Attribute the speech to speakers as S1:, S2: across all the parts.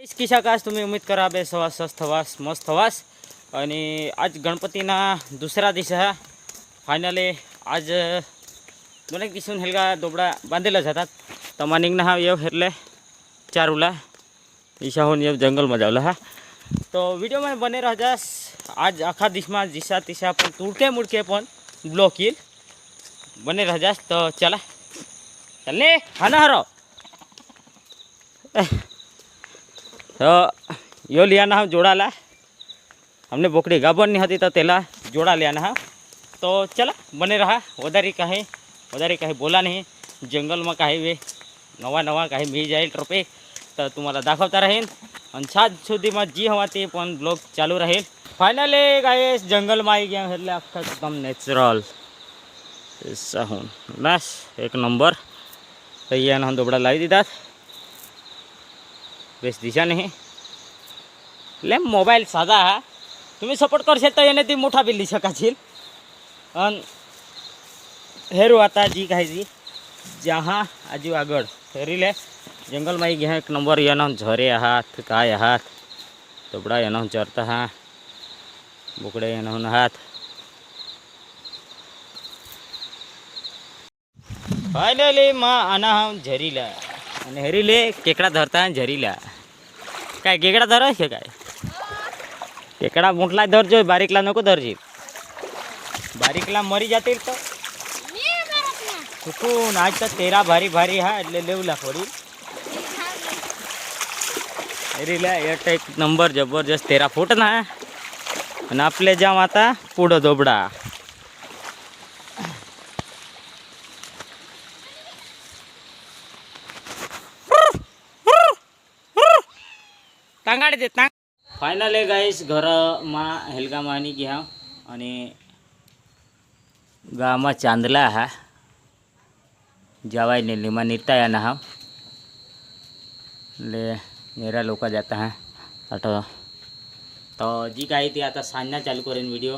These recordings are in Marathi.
S1: किशा कास तुम्ही उम्मीद करा बे सवास स्वस्थ वास मस्त वास आणि आज गणपतीना दुसरा दिवस हा फायनली आज दोन एक दिसून हेलगा दोबडा बांधलेला जातात. तमा निघणं हा येव हेरले चारूला. ईशाहून येव जंगल जावला हा. तो व्हिडिओ में बने रह जास आज आखा दिशमा दिशा तिशा पण तुडके मुडके पण ब्लॉक येईल. बने रह जास तो चला. चल हा ना हरो. તો યો લિયાના હા જોડાલા हमने बोकड़ी गाबर नहीं होती तो तेला जोड़ा लिया ना तो चला बने रहा उधर ही कहीं उधर ही कहीं बोला नहीं जंगल में कहीं वे नवा नवा कहीं मिल जाए ट्रोपे तो तुम्हारा दाखवता रहेन અને સાત સુધીમાં જે હોવાથી પણ બ્લોગ ચાલુ રહે ફાઇનલી કાંઈ જંગલમાં આવી ગયા એટલે આખા એકદમ નેચરલ સાહુન. બસ, એક નંબર. તૈયારના દોબડા લાવી દીધા. बेस दिशा नाही। ले मोबाईल साधा हा। तुम्ही सपोर्ट करशील तर येणे ती मोठा बिल्ली शकाशील काशील अन हेरू आता जी काय जी जहा आजी आगड जंगल माई घ्या एक नंबर येणं झरे आहात काय आहात तोबडा येणं चरता हा बुकडे येणं आहात फायनली मा आना हा झरीला आणि हेरीले केकडा धरता झरीला काय केकडा धर का काय केकडा मोठला धरजो बारीकला नको धरशील बारीकला मरी जातील तर चुकून आज तर तेरा भारी भारी हा એટલે લેવલા પડી हरीला एक एक नंबर जबरदस्त तेरा फूट ना आणि आपले जाम आता पुढं तांगाडे देत ना फायनल आहे गाईस घरमा हेलगा मानी घ्या. आणि गामा चांदला हा. जवाई नीलिमा नेता या ना हा ले मेरा लोक जाता हा. आठव. तो जी काय ती आता सांगणं चालू करेन व्हिडिओ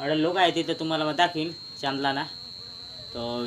S1: अडे लोक आहे तिथं तुम्हाला मग दाखवीन चांदला ना. तर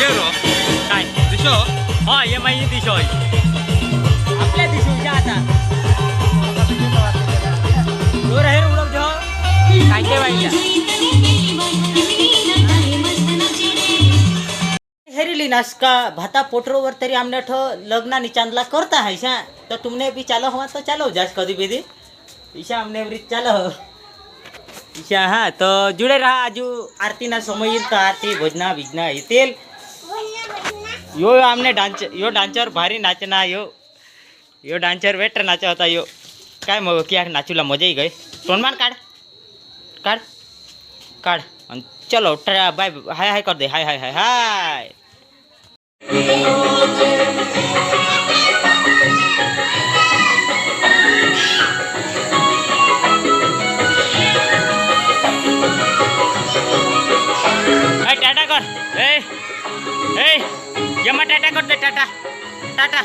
S1: नाच रो काय दिसो हा ये माहिती दिसोय आपल्या दिसूच्या आता तो राहील उडव जो काय ते वाईला हेरिली नासका भाता पोटरोवर तरी आमने ठो लग्नानी चांदला करता है शा तो तुमने भी चालो हुआ तो चालो जास कधी बेदी ईशा हमने भी चालो ईशा हा तर जुडे राहा आजू आरतीना समय येईल तर आरती भोजना बिजना येतील यो आमने डान्स यो डान्सर भारी नाचना यो यो डान्सर वेटर नाचा होता यो काय मग की नाचूला मजा ही गई तोंडमान काढ काढ काढ आणि चलो टा बाय हाय हाय कर दे
S2: টাটা টাটা।